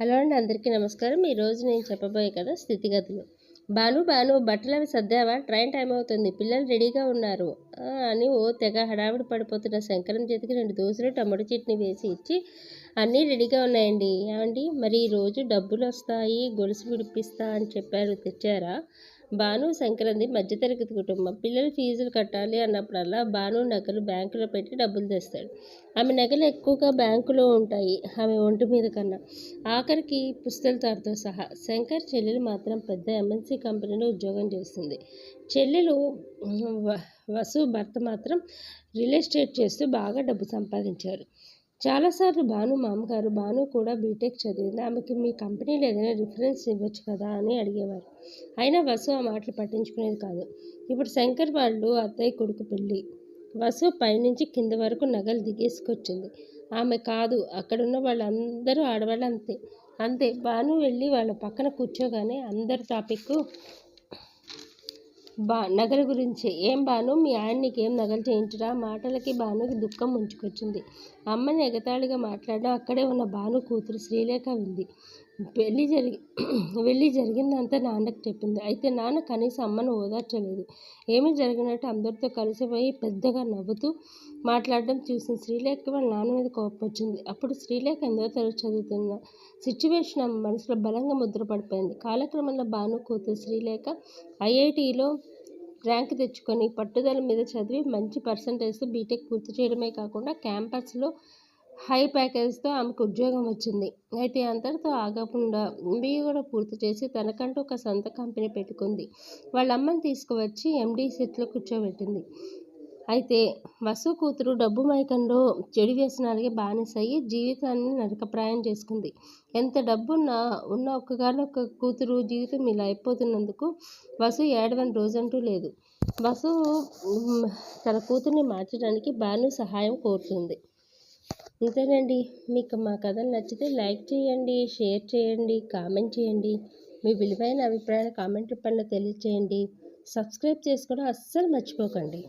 Hello అండి అందరికీ నమస్కారం. ఈరోజు నేను చెప్పబోయే కదా స్థితిగతులు. బాను బాను బట్టలు అవి సర్దావా? ట్రైన్ టైం అవుతుంది. పిల్లలు రెడీగా ఉన్నారు. అని ఓ తెగ హడావిడి పడిపోతున్న శంకరం చేతికి రెండు దోశలు టమాటో చట్నీ వేసి ఇచ్చి అన్నీ రెడీగా ఉన్నాయండి. ఏమండి? మరి ఈరోజు డబ్బులు వస్తాయి గొలుసు విడిపిస్తా అని చెప్పారు. తెచ్చారా? భాను సంక్రాంతి మధ్యతరగతి కుటుంబం. పిల్లలు ఫీజులు కట్టాలి అన్నప్పుడల్లా భాను నగలు బ్యాంకులో పెట్టి డబ్బులు తెస్తాడు. ఆమె నగలు ఎక్కువగా బ్యాంకులో ఉంటాయి ఆమె ఒంటి మీద కన్నా. ఆఖరికి పుస్తలతాడుతో సహా. శంకర్ చెల్లెలు మాత్రం పెద్ద ఎంఎన్సీ కంపెనీలో ఉద్యోగం చేస్తుంది. చెల్లెలు వ- వసు భర్త మాత్రం రియల్ ఎస్టేట్ చేస్తూ బాగా డబ్బు సంపాదించారు. చాలాసార్లు భాను మామగారు భాను కూడా బీటెక్ చదివింది. ఆమెకి మీ కంపెనీలో ఏదైనా రిఫరెన్స్ ఇవ్వచ్చు కదా అని అడిగేవారు. అయినా వసు ఆ మాటలు పట్టించుకునేది కాదు. ఇప్పుడు శంకర్ వాళ్ళు అత్తయ్య కొడుకు పెళ్ళి. వసు పైనుంచి కింద వరకు నగలు దిగేసుకొచ్చింది. ఆమె కాదు అక్కడున్న వాళ్ళందరూ ఆడవాళ్ళు అంతే. అంతే భాను వెళ్ళి వాళ్ళ పక్కన కూర్చోగానే అందరి టాపిక్ బా నగల గురించి. ఏం బాను? మీ ఆయన నీకేం నగలు చేయించరా మాటలకి భానుకి దుఃఖం ముంచుకొచ్చింది. అమ్మని ఎగతాళిగా మాట్లాడడం అక్కడే ఉన్న భాను కూతురు శ్రీలేఖ వింది పెళ్ళి జరిగి వెళ్ళి జరిగిందంతా నాన్నకు చెప్పింది. అయితే నాన్న కనీసం అమ్మను ఓదార్చలేదు. ఏమీ జరిగినట్టు అందరితో కలిసిపోయి పెద్దగా నవ్వుతూ మాట్లాడడం చూసిన శ్రీలేఖ వాళ్ళ నాన్న మీద కోపం వచ్చింది. అప్పుడు శ్రీలేఖ ఎంతో తరగతి చదువుతున్న సిచ్యువేషన్ మనసులో బలంగా ముద్రపడిపోయింది కాలక్రమంలో భాను కూతురు శ్రీలేఖ ఐఐటిలో ర్యాంక్ తెచ్చుకొని పట్టుదల మీద చదివి మంచి పర్సంటేజ్తో బీటెక్ పూర్తి చేయడమే కాకుండా క్యాంపస్లో హై ప్యాకేజ్తో ఆమెకు ఉద్యోగం వచ్చింది. అయితే అంతటితో ఆగకుండా ఎంబీఏ కూడా పూర్తి చేసి తనకంటూ ఒక సొంత కంపెనీ పెట్టుకుంది. వాళ్ళ అమ్మని తీసుకువచ్చి ఎండీ సీట్లో కూర్చోబెట్టింది. అయితే వసు కూతురు డబ్బు మైకంలో చెడు వ్యసనాలకి బానిసయ్యి జీవితాన్ని నరకప్రాయం చేసుకుంది. ఎంత డబ్బున్నా ఉన్న ఒక్కగానొక్క కూతురు జీవితం ఇలా అయిపోతున్నందుకు వసు ఏడవని రోజంటూ లేదు. వసు తన కూతుర్ని మార్చడానికి భాను సహాయం కోరుతుంది. ఇంతేనండి మీకు మా కథలు నచ్చితే లైక్ చేయండి షేర్ చేయండి కామెంట్ చేయండి. మీ విలువైన అభిప్రాయాలు కామెంట్ రూపంలో తెలియచేయండి. సబ్స్క్రైబ్ చేసుకోవడం అస్సలు మర్చిపోకండి.